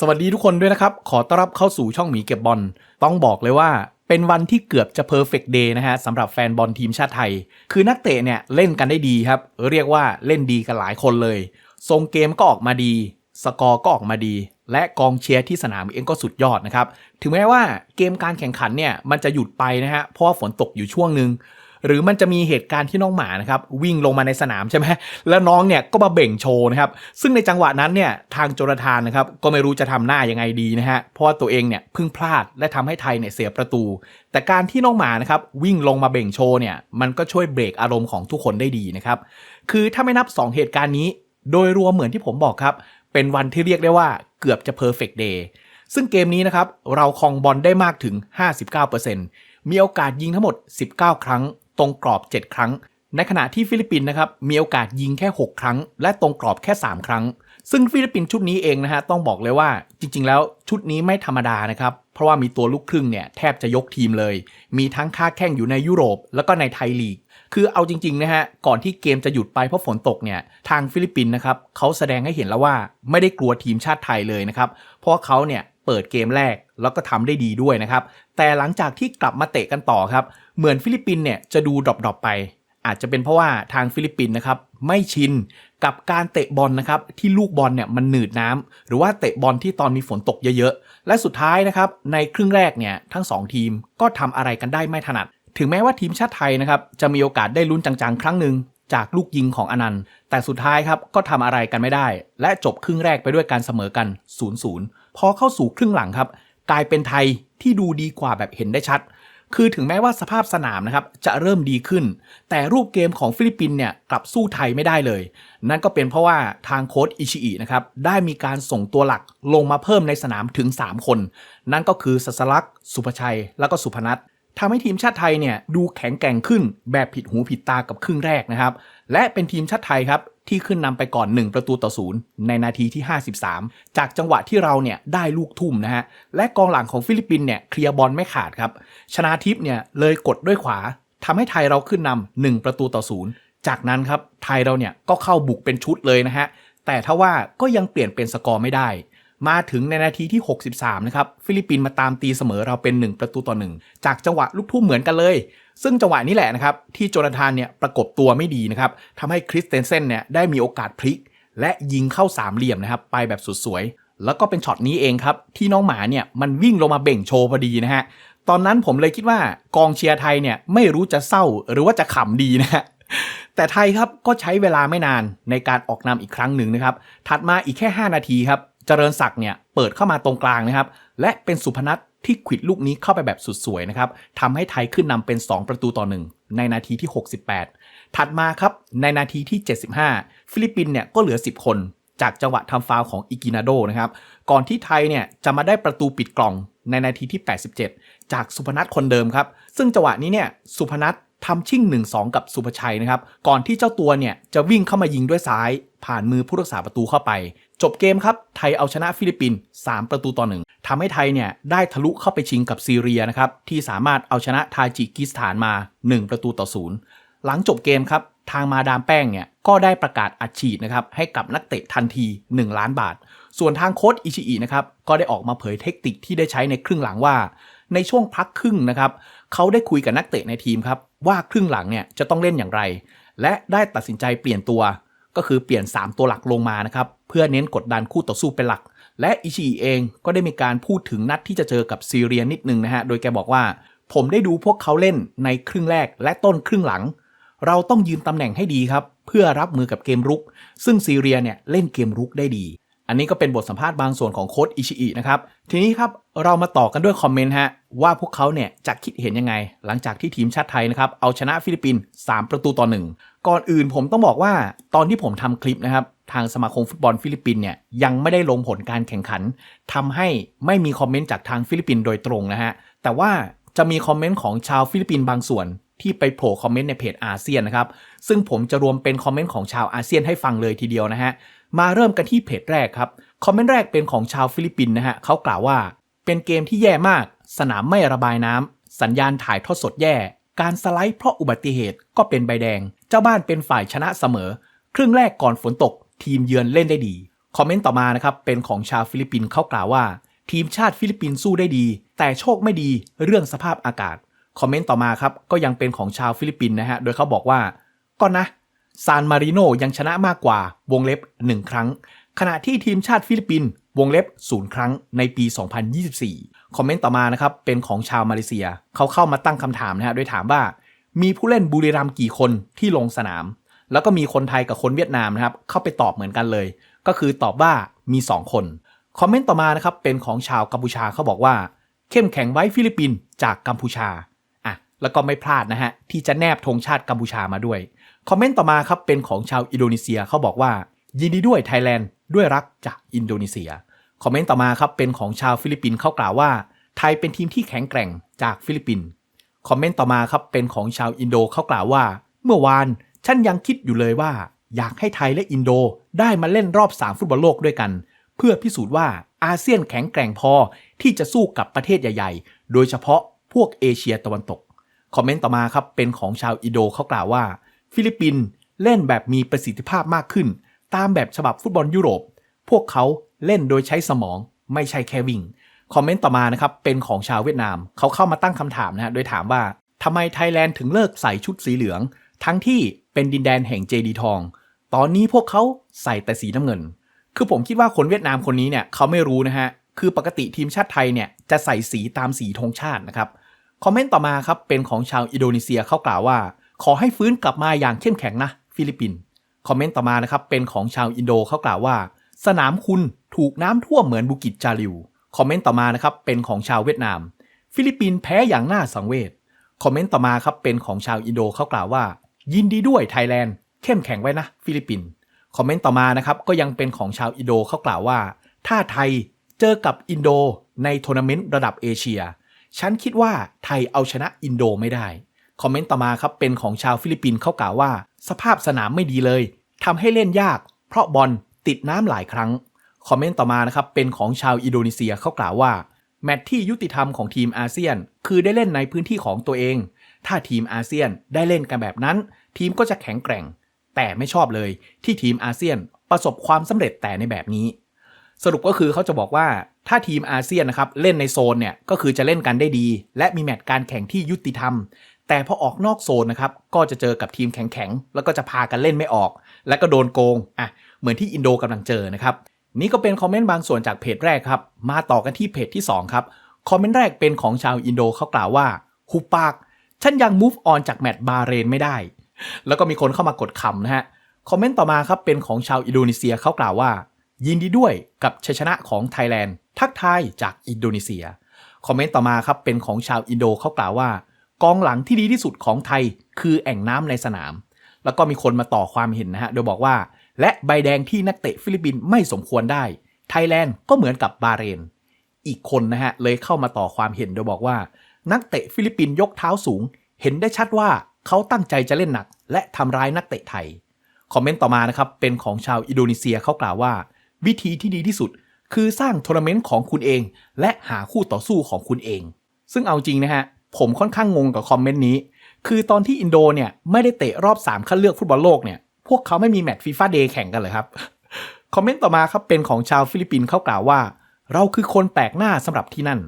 สวัสดีทุกคนด้วยนะครับ ขอต้อนรับเข้าสู่ช่องหมีเก็บบอล ต้องบอกเลยว่าเป็นวันที่เกือบจะเพอร์เฟกต์เดย์นะฮะสำหรับแฟนบอลทีมชาติไทย คือนักเตะเนี่ยเล่นกันได้ดีครับ เรียกว่าเล่นดีกันหลายคนเลย ทรงเกมก็ออกมาดี สกอร์ก็ออกมาดี และกองเชียร์ที่สนามเองก็สุดยอดนะครับ ถึงแม้ว่าเกมการแข่งขันเนี่ยมันจะหยุดไปนะฮะเพราะว่าฝนตกอยู่ช่วงหนึ่ง หรือมันจะมีเหตุการณ์ที่น้องหมานะครับวิ่งลงมาในสนามใช่ไหมแล้วน้องเนี่ยก็มาเบ่งโชว์นะครับซึ่งในจังหวะนั้นเนี่ยทางโจรทานนะครับก็ไม่รู้จะทำหน้ายังไงดีนะฮะเพราะว่าตัวเองเนี่ยเพิ่งพลาดและทำให้ไทยเนี่ยเสียประตู แต่การที่น้องหมานะครับวิ่งลงมาเบ่งโชว์เนี่ยมันก็ช่วยเบรกอารมณ์ของทุกคนได้ดีนะครับคือถ้าไม่นับ 2 เหตุการณ์นี้ โดยรวมเหมือนที่ผมบอกครับเป็นวันที่เรียกได้ว่าเกือบจะ perfect day ซึ่งเกมนี้นะครับ เราคองบอลได้มากถึง 59%มีโอกาสยิงทั้งหมด 19 ครั้ง ตรงกรอบ 7 ครั้ง ในขณะที่ฟิลิปปินส์นะครับมีโอกาสยิงแค่ 6 ครั้ง และตรงกรอบแค่ 3 ครั้ง ซึ่งฟิลิปปินส์ชุดนี้เองนะฮะต้องบอกเลยว่าจริง ๆ แล้วชุดนี้ไม่ธรรมดานะครับเพราะว่ามีตัวลูกครึ่งเนี่ยแทบจะยกทีมเลย มีทั้งค่าแข้งอยู่ในยุโรป แล้วก็ในไทยลีกคือเอาจริงๆนะฮะก่อนที่เกมจะหยุดไปเพราะฝนตกเนี่ยทางฟิลิปปินส์นะครับเขาแสดงให้เห็นแล้วว่าไม่ได้กลัวทีมชาติไทยเลยนะครับเพราะเขาเนี่ยเปิดเกมแรก แล้วก็ทำได้ดีด้วยนะครับ แต่หลังจากที่กลับมาเตะกันต่อครับ เหมือนฟิลิปปินเนี่ยจะดูดรอปๆไป อาจจะเป็นเพราะว่าทางฟิลิปปินนะครับไม่ชินกับการเตะบอลนะครับที่ลูกบอลเนี่ยมันหนืดน้ำหรือว่าเตะบอลที่ตอนมีฝนตกเยอะๆ และสุดท้ายนะครับในครึ่งแรกเนี่ยทั้ง 2 ทีมก็ทำอะไรกันได้ไม่ถนัด ถึงแม้ว่าทีมชาติไทยนะครับจะมีโอกาสได้ลุ้นจังๆ ครั้งหนึ่งจากลูกยิงของอนันต์ แต่สุดท้ายครับก็ทำอะไรกันไม่ได้ และจบครึ่งแรกไปด้วยการเสมอกัน 0-0 พอเข้าสู่ครึ่งหลังครับ กลายเป็นไทยที่ดูดีกว่าแบบเห็นได้ชัด คือถึงแม้ว่าสภาพสนามนะครับจะเริ่มดีขึ้น แต่รูปเกมของฟิลิปปินส์เนี่ยกลับสู้ไทยไม่ได้เลย นั่นก็เป็นเพราะว่าทางโค้ชอิชิอินะครับได้มีการส่งตัวหลักลงมาเพิ่มในสนามถึง 3 คน นั่นก็คือสัสลักษ์สุภชัย แล้วก็สุพนัท ทำให้ทีมชาติไทยเนี่ยดูแข็งแกร่งขึ้นแบบผิดหูผิดตากับครึ่งแรกนะครับ และเป็นทีมชาติไทยครับที่ขึ้นนำไปก่อน 1 ประตูต่อศูนย์ในนาทีที่ 53 จากจังหวะที่เราเนี่ยได้ลูกทุ่มนะฮะ และกองหลังของฟิลิปปินส์เนี่ยเคลียร์บอลไม่ขาดครับ ชนาทิพย์เนี่ยเลยกดด้วยขวาทำให้ไทยเราขึ้นนำ1ประตูต่อศูนย์จากนั้นครับไทยเราเนี่ยก็เข้าบุกเป็นชุดเลยนะฮะ แต่ถ้าว่าก็ยังเปลี่ยนเป็นสกอร์ไม่ได้ มาถึงในนาทีที่ 63 นะครับ ฟิลิปปินส์มาตามตีเสมอเราเป็น 1 ประตูต่อ 1 จากจังหวะลูกทุ่มเหมือนกันเลย ซึ่งจังหวะนี้แหละนะครับ ที่โจนาธานเนี่ยประกบตัวไม่ดีนะครับทำให้คริสเตนเซนเนี่ยได้มีโอกาสพลิก และยิงเข้าสามเหลี่ยมนะครับ ไปแบบสุดสวย แล้วก็เป็นช็อตนี้เองครับ ที่น้องหมาเนี่ยมันวิ่งลงมาเบ่งโชว์พอดีนะฮะตอนนั้นผมเลยคิดว่ากองเชียร์ไทยเนี่ยไม่รู้จะเศร้าหรือว่าจะขำดีนะฮะแต่ไทยครับก็ใช้เวลาไม่นานในการออกนำอีกครั้งหนึ่งนะครับ ถัดมาอีกแค่ 5 นาทีครับ เจริญศักดิ์เนี่ยเปิดเข้ามาตรงกลางนะครับ และเป็นสุพนัทที่ขวิดลูกนี้เข้าไปแบบสุดสวยนะครับทำให้ไทยขึ้นนำเป็น 2 ประตูต่อ 1 ในนาทีที่ 68 ถัดมาครับในนาทีที่ 75 ฟิลิปปินเนี่ยก็เหลือ 10 คน จากจังหวะทำฟาวของอิกินาโดนะครับ ก่อนที่ไทยเนี่ยจะมาได้ประตูปิดกล่องในนาทีที่ 87 จากสุพนัทคนเดิมครับ ซึ่งจังหวะนี้เนี่ยสุพนัททำชิ่ง 1-2 กับสุภชัยนะครับ ก่อนที่เจ้าตัวเนี่ยจะวิ่งเข้ามายิงด้วยซ้าย ผ่านมือผู้รักษาประตูเข้าไป จบเกมครับ ไทยเอาชนะฟิลิปปินส์3ประตูต่อ1ทำให้ไทยเนี่ยได้ทะลุเข้าไปชิงกับซีเรียนะครับ ที่สามารถเอาชนะทาจิกิสถานมา 1 ประตูต่อ0หลังจบเกมครับ ทางมาดามแป้งเนี่ยก็ได้ประกาศอัดฉีดนะครับ ให้กับนักเตะทันที 1 ล้านบาท ส่วนทางโค้ชอิชิอินะครับ ก็ได้ออกมาเผยเทคนิคที่ได้ใช้ในครึ่งหลังว่า ในช่วงพักครึ่งนะครับเขาได้คุยกับนักเตะในทีมครับว่าครึ่งหลังเนี่ยจะต้องเล่นอย่างไร และได้ตัดสินใจเปลี่ยนตัว ก็คือเปลี่ยน 3 ตัวหลักลงมานะครับเพื่อเน้นกดดันคู่ต่อสู้เป็นหลัก และอิชิอิเองก็ได้มีการพูดถึงนัดที่จะเจอกับซีเรียนิดนึงนะฮะโดยแกบอกว่า ผมได้ดูพวกเขาเล่นในครึ่งแรกและต้นครึ่งหลัง เราต้องยืนตำแหน่งให้ดีครับเพื่อรับมือกับเกมรุก ซึ่งซีเรียเนี่ยเล่นเกมรุกได้ดี อันนี้ก็เป็นบทสัมภาษณ์บางส่วนของโค้ชอิชิอินะครับทีนี้ครับเรามาต่อกันด้วยคอมเมนต์ฮะว่าพวกเขาเนี่ยจะคิดเห็นยังไง หลังจากที่ทีมชาติไทยนะครับเอาชนะฟิลิปปินส์3ประตูต่อ1 ก่อนอื่นผมต้องบอกว่าตอนที่ผมทำคลิปนะครับ ทางสมาคมฟุตบอลฟิลิปปินเนี่ยยังไม่ได้ลงผลการแข่งขันทำให้ไม่มีคอมเมนต์จากทางฟิลิปปินโดยตรงนะฮะ แต่ว่าจะมีคอมเมนต์ของชาวฟิลิปปินบางส่วนที่ไปโผล่คอมเมนต์ในเพจอาเซียนนะครับ ซึ่งผมจะรวมเป็นคอมเมนต์ของชาวอาเซียนให้ฟังเลยทีเดียวนะฮะ มาเริ่มกันที่เพจแรกครับ คอมเมนต์แรกเป็นของชาวฟิลิปปินนะฮะเขากล่าวว่า เป็นเกมที่แย่มาก สนามไม่ระบายน้ำสัญญาณถ่ายทอดสดแย่ การสไลด์เพราะอุบัติเหตุก็เป็นใบแดง เจ้าบ้านเป็นฝ่ายชนะเสมอ ครึ่งแรกก่อนฝนตก ทีมเยือนเล่นได้ดี คอมเมนต์ต่อมานะครับ เป็นของชาวฟิลิปปินส์เขากล่าวว่า ทีมชาติฟิลิปปินส์สู้ได้ดี แต่โชคไม่ดีเรื่องสภาพอากาศ คอมเมนต์ต่อมาครับก็ยังเป็นของชาวฟิลิปปินส์นะฮะ โดยเขาบอกว่าก็นะซานมาริโนยังชนะมากกว่าวงเล็บ 1 ครั้ง ขณะที่ทีมชาติฟิลิปปินส์วงเล็บ 0 ครั้งในปี 2024 คอมเมนต์ต่อมานะครับเป็นของชาวมาเลเซีย เขาเข้ามาตั้งคำถามนะฮะโดยถามว่า มีผู้เล่นบุรีรัมย์กี่คนที่ลงสนาม แล้วก็มีคนไทยกับคนเวียดนามนะครับ เข้าไปตอบเหมือนกันเลย ก็คือตอบว่ามี 2 คน คอมเมนต์ต่อมานะครับ เป็นของชาวกัมพูชาเขาบอกว่า เข้มแข็งไว้ฟิลิปปินส์จากกัมพูชาอะแล้วก็ไม่พลาดนะฮะที่จะแนบธงชาติกัมพูชามาด้วย คอมเมนต์ต่อมาครับเป็นของชาวอินโดนีเซียเขาบอกว่า ยินดีด้วยไทยแลนด์ด้วยรักจากอินโดนีเซีย คอมเมนต์ต่อมาครับเป็นของชาวฟิลิปปินส์เขากล่าวว่า ไทยเป็นทีมที่แข็งแกร่งจากฟิลิปปินส์ คอมเมนต์ต่อมาครับเป็นของชาวอินโดเขากล่าวว่า เมื่อวานฉันยังคิดอยู่เลยว่า อยากให้ไทยและอินโดได้มาเล่นรอบ3ฟุตบอลโลกด้วยกัน เพื่อพิสูจน์ว่าอาเซียนแข็งแกร่งพอที่จะสู้กับประเทศใหญ่ ๆ โดยเฉพาะพวกเอเชียตะวันตกคอมเมนต์ต่อมาครับเป็นของชาวอินโดเขากล่าวว่า ฟิลิปปินส์เล่นแบบมีประสิทธิภาพมากขึ้น ตามแบบฉบับฟุตบอลยุโรป พวกเขาเล่นโดยใช้สมองไม่ใช่แค่วิ่ง คอมเมนต์ต่อมานะครับเป็นของชาวเวียดนามเขาเข้ามาตั้งคำถามนะฮะโดยถามว่าทำไมไทยแลนด์ถึงเลิกใส่ชุดสีเหลือง ทั้งที่เป็นดินแดนแห่งเจดีทอง ตอนนี้พวกเขาใส่แต่สีน้ำเงิน คือผมคิดว่าคนเวียดนามคนนี้เนี่ยเขาไม่รู้นะฮะคือปกติทีมชาติไทยเนี่ยจะใส่สีตามสีธงชาตินะครับคอมเมนต์ต่อมาครับเป็นของชาวอินโดนีเซียเขากล่าวว่า ขอให้ฟื้นกลับมาอย่างเข้มแข็งนะ ฟิลิปปินส์คอมเมนต์ต่อมานะครับเป็นของชาวอินโดเขากล่าวว่า สนามคุณถูกน้ำท่วมเหมือนบุกิจจาริว คอมเมนต์ต่อมานะครับเป็นของชาวเวียดนาม ฟิลิปปินส์แพ้อย่างน่าสังเวชคอมเมนต์ต่อมาครับเป็นของชาวอินโดเขากล่าวว่า ยินดีด้วยไทยแลนด์เข้มแข็งไว้นะ ฟิลิปปินส์คอมเมนต์ต่อมานะครับก็ยังเป็นของชาวอินโดเขากล่าวว่า ถ้าไทยเจอกับอินโดในทัวร์นาเมนต์ระดับเอเชีย ฉันคิดว่าไทยเอาชนะอินโดไม่ได้คอมเมนต์ต่อมาครับเป็นของชาวฟิลิปปินส์เขากล่าวว่า สภาพสนามไม่ดีเลยทำให้เล่นยาก เพราะบอลติดน้ำหลายครั้ง คอมเมนต์ต่อมานะครับเป็นของชาวอินโดนีเซียเขากล่าวว่า แมตช์ที่ยุติธรรมของทีมอาเซียน คือได้เล่นในพื้นที่ของตัวเอง ถ้าทีมอาเซียนได้เล่นกันแบบนั้น ทีมก็จะแข็งแกร่ง แต่ไม่ชอบเลยที่ทีมอาเซียนประสบความสำเร็จแต่ในแบบนี้ สรุปก็คือเขาจะบอกว่าถ้าทีมอาเซียนนะครับเล่นในโซนเนี่ยก็คือจะเล่นกันได้ดี และมีแมตช์การแข่งที่ยุติธรรม แต่พอออกนอกโซนนะครับก็จะเจอกับทีมแข็งๆแล้วก็จะพากันเล่นไม่ออก และก็โดนโกงอะเหมือนที่อินโดกำลังเจอนะครับ นี่ก็เป็นคอมเมนต์บางส่วนจากเพจแรกครับ มาต่อกันที่เพจที่ 2 ครับ คอมเมนต์แรกเป็นของชาวอินโดเขากล่าวว่าหุบปาก ฉันยัง move on จากแมตช์บาเรนไม่ได้ แล้วก็มีคนเข้ามากดคำนะฮะ คอมเมนต์ต่อมาครับเป็นของชาวอินโดนีเซียเขากล่าวว่า ยินดีด้วยกับชัยชนะของไทยแลนด์ทักทายจากอินโดนีเซีย คอมเมนต์ต่อมาครับเป็นของชาวอินโดเขากล่าวว่า กองหลังที่ดีที่สุดของไทยคือแอ่งน้ำในสนาม แล้วก็มีคนมาต่อความเห็นนะฮะโดยบอกว่า และใบแดงที่นักเตะฟิลิปปินส์ไม่สมควรได้ ไทยแลนด์ก็เหมือนกับบาเรน อีกคนนะฮะเลยเข้ามาต่อความเห็นโดยบอกว่า นักเตะฟิลิปปินส์ยกเท้าสูง เห็นได้ชัดว่าเขาตั้งใจจะเล่นหนัก และทำร้ายนักเตะไทย คอมเมนต์ต่อมานะครับเป็นของชาวอินโดนีเซียเขากล่าวว่า วิธีที่ดีที่สุด คือสร้างทัวร์นาเมนต์ของคุณเอง และหาคู่ต่อสู้ของคุณเอง ซึ่งเอาจริงนะฮะผมค่อนข้างงงกับคอมเมนต์นี้ คือตอนที่อินโดเนี่ยไม่ได้เตะรอบ3ขั้นเลือกฟุตบอลโลกเนี่ย พวกเขาไม่มีแมตช์ฟีฟ่าเดย์แข่งกันเลยครับ คอมเมนต์ต่อมาครับเป็นของชาวฟิลิปปินส์เขากล่าวว่า เราคือคนแปลกหน้าสำหรับที่นั่น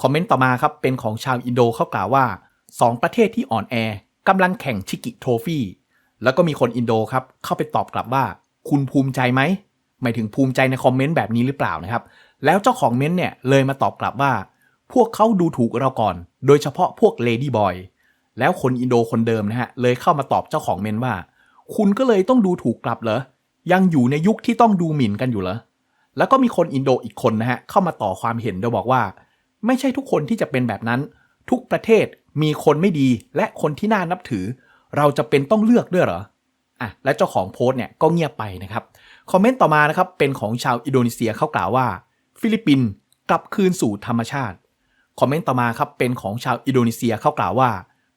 คอมเมนต์ต่อมาครับเป็นของชาวอินโดเขากล่าวว่า 2 ประเทศที่อ่อนแอกำลังแข่งชิกิโทฟี่แล้วก็มีคนอินโดครับเข้าไปตอบกลับว่า คุณภูมิใจไหมหมายถึงภูมิใจในคอมเมนต์แบบนี้หรือเปล่านะครับ แล้วเจ้าของเม้นต์เนี่ยเลยมาตอบกลับว่า พวกเขาดูถูกเราก่อน โดยเฉพาะพวกเลดี้บอยแล้วคนอินโดคนเดิมนะฮะเลยเข้ามาตอบเจ้าของเม้นต์ว่า คุณก็เลยต้องดูถูกกลับเหรอ ยังอยู่ในยุคที่ต้องดูหมิ่นกันอยู่เหรอ แล้วก็มีคนอินโดอีกคนนะฮะ เข้ามาต่อความเห็นโดยบอกว่า ไม่ใช่ทุกคนที่จะเป็นแบบนั้น ทุกประเทศมีคนไม่ดีและคนที่น่านับถือ เราจะเป็นต้องเลือกด้วยเหรออะและเจ้าของโพสต์เนี่ยก็เงียบไปนะครับ คอมเมนต์ต่อมานะครับเป็นของชาวอินโดนีเซียเขากล่าวว่า ฟิลิปปินส์กลับคืนสู่ธรรมชาติ คอมเมนต์ต่อมาครับเป็นของชาวอินโดนีเซียเขากล่าวว่า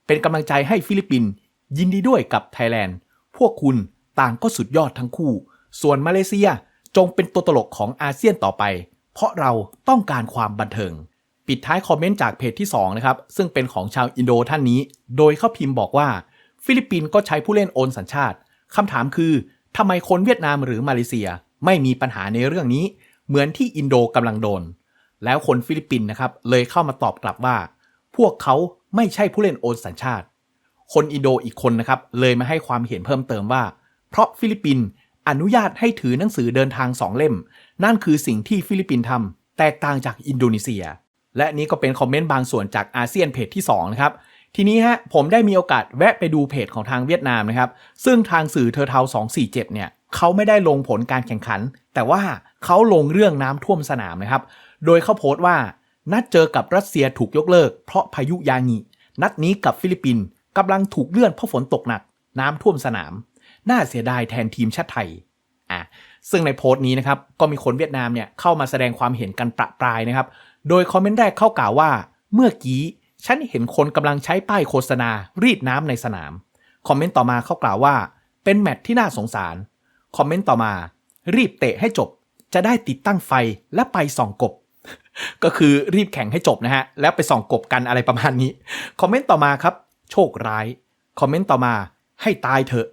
เป็นกำลังใจให้ฟิลิปปินส์ยินดีด้วยกับไทยแลนด์ วกคุณต่างก็สุดยอดทั้งคู่ ส่วนมาเลเซียจงเป็นตัวตลกของอาเซียนต่อไป เพราะเราต้องการความบันเทิง ปิดท้ายคอมเมนต์จากเพจที่2นะครับซึ่งเป็นของชาวอินโดท่านนี้ โดยเขาพิมพ์บอกว่า ฟิลิปปินส์ก็ใช้ผู้เล่นโอนสัญชาติคำถามคือทำไมคนเวียดนามหรือมาเลเซีย ไม่มีปัญหาในเรื่องนี้ เหมือนที่อินโดกำลังโดน แล้วคนฟิลิปปินส์นะครับเลยเข้ามาตอบกลับว่า พวกเขาไม่ใช่ผู้เล่นโอนสัญชาติ คนอินโดอีกคนนะครับ เลยมาให้ความเห็นเพิ่มเติมว่า เพราะฟิลิปปินส์อนุญาตให้ถือหนังสือเดินทางสองเล่ม นั่นคือสิ่งที่ฟิลิปปินส์ทำแตกต่างจากอินโดนีเซีย และนี่ก็เป็นคอมเมนต์บางส่วนจากอาเซียนเพจที่2นะครับทีนี้ฮะผมได้มีโอกาสแวะไปดูเพจของทางเวียดนามนะครับ ซึ่งทางสื่อเทอร์เทา247 เนี่ยเขาไม่ได้ลงผลการแข่งขัน แต่ว่าเขาลงเรื่องน้ำท่วมสนามนะครับ โดยเขาโพสต์ว่า นัดเจอกับรัสเซียถูกยกเลิก เพราะพายุยางินัดนี้กับฟิลิปปินส์ กำลังถูกเลื่อนเพราะฝนตกหนัก น้ำท่วมสนาม น่าเสียดายแทนทีมชาติไทยอะซึ่งในโพสต์นี้นะครับก็มีคนเวียดนามเนี่ยเข้ามาแสดงความเห็นกันประปรายนะครับ โดยคอมเมนต์แรกเข้ากล่าวว่า เมื่อกี้ฉันเห็นคนกำลังใช้ป้ายโฆษณา รีดน้ำในสนาม คอมเมนต์ต่อมาเข้ากล่าวว่า เป็นแมตช์ที่น่าสงสาร คอมเมนต์ต่อมา รีบเตะให้จบ จะได้ติดตั้งไฟและไปส่องกบ ก็คือรีบแข่งให้จบนะฮะแล้วไปส่องกบกันอะไรประมาณนี้ คอมเมนต์ต่อมาครับ โชคร้าย คอมเมนต์ต่อมาให้ตายเถอะ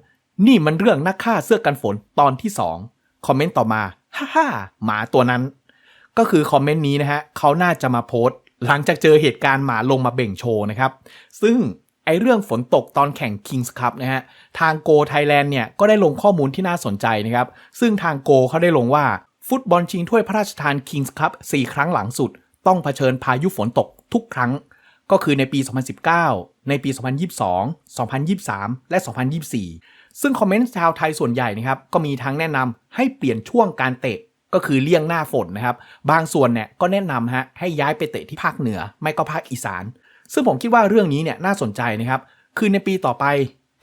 นี่มันเรื่องนักฆ่าเสื้อกันฝนตอนที่ 2 คอมเมนต์ต่อมาฮ่าฮ่าหมาตัวนั้น ก็คือคอมเมนต์นี้นะฮะเขาน่าจะมาโพสต์ หลังจากเจอเหตุการณ์หมาลงมาเบ่งโชว์นะครับ ซึ่งไอเรื่องฝนตกตอนแข่ง Kings Cup นะฮะ ทางโกไทยแลนด์เนี่ย ก็ได้ลงข้อมูลที่น่าสนใจนะครับ ซึ่งทางโกเขาได้ลงว่า ฟุตบอลชิงถ้วยพระราชทาน Kings Cup 4 ครั้งหลังสุด ต้องเผชิญพายุฝนตกทุกครั้ง ก็คือในปี 2019 ในปี 2022 2023 และ 2024 ซึ่งคอมเมนต์ชาวไทยส่วนใหญ่นะครับก็มีทั้งแนะนำให้เปลี่ยนช่วงการเตะก็คือเลี่ยงหน้าฝนนะครับ บางส่วนเนี่ยก็แนะนำฮะให้ย้ายไปเตะที่ภาคเหนือ ไม่ก็ภาคอีสาน ซึ่งผมคิดว่าเรื่องนี้เนี่ยน่าสนใจนะครับ คือในปีต่อไป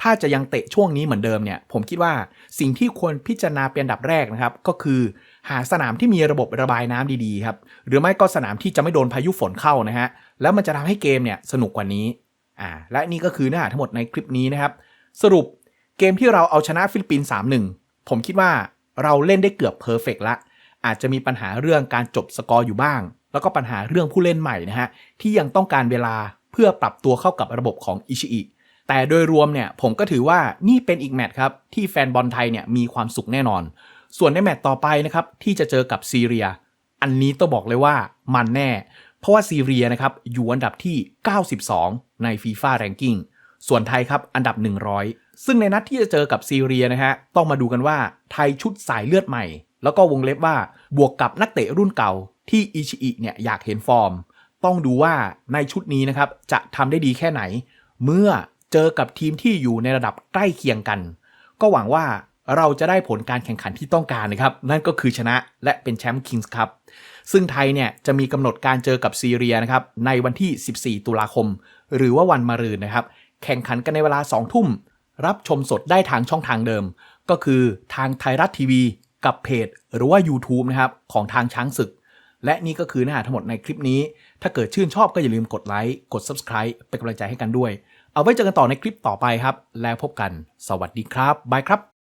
ถ้าจะยังเตะช่วงนี้เหมือนเดิมเนี่ย ผมคิดว่าสิ่งที่ควรพิจารณาเป็นอันดับแรกนะครับ ก็คือหาสนามที่มีระบบระบายน้ำดีๆครับ หรือไม่ก็สนามที่จะไม่โดนพายุฝนเข้านะฮะ แล้วมันจะทำให้เกมเนี่ยสนุกกว่านี้ อ่าและนี่ก็คือเนื้อหาทั้งหมดในคลิปนี้นะครับ สรุปเกมที่เราเอาชนะฟิลิปปินส์3-1 ผมคิดว่าเราเล่นได้เกือบเพอร์เฟกละอาจจะมีปัญหาเรื่องการจบสกอร์อยู่บ้าง แล้วก็ปัญหาเรื่องผู้เล่นใหม่นะฮะที่ยังต้องการเวลาเพื่อปรับตัวเข้ากับระบบของอิชิอิแต่โดยรวมเนี่ยผมก็ถือว่านี่เป็นอีกแมตช์ครับที่แฟนบอลไทยเนี่ยมีความสุขแน่นอน ส่วนในแมตช์ต่อไปนะครับที่จะเจอกับซีเรีย อันนี้ต้องบอกเลยว่ามันแน่ เพราะว่าซีเรียนะครับอยู่อันดับที่ 92 ในฟีฟ่าแรงกิ้งส่วนไทยครับอันดับ 100 ซึ่งในนัดที่จะเจอกับซีเรียนะฮะต้องมาดูกันว่าไทยชุดสายเลือดใหม่ แล้วก็วงเล็บว่าบวกกับนักเตะรุ่นเก่าที่อิชิอิเนี่ยอยากเห็นฟอร์ม ต้องดูว่าในชุดนี้นะครับจะทำได้ดีแค่ไหน เมื่อเจอกับทีมที่อยู่ในระดับใกล้เคียงกัน ก็หวังว่าเราจะได้ผลการแข่งขันที่ต้องการนะครับ นั่นก็คือชนะและเป็นแชมป์คิงส์ครับ ซึ่งไทยเนี่ยจะมีกำหนดการเจอกับซีเรียนะครับในวันที่ 14 ตุลาคม หรือว่าวันมะรืนนะครับ แข่งขันกันในเวลา 2 ทุ่ม รับชมสดได้ทางช่องทางเดิม ก็คือทางไทยรัฐทีวี กับเพจ หรือว่า YouTube นะครับของทางช้างศึก และนี่ก็คือเนื้อหาทั้งหมดในคลิปนี้ ถ้าเกิดชื่นชอบก็อย่าลืมกดไลค์กด Subscribe เป็นกำลังใจให้กันด้วย เอาไว้เจอกันต่อในคลิปต่อไปครับ แล้วพบกัน สวัสดีครับบายครับ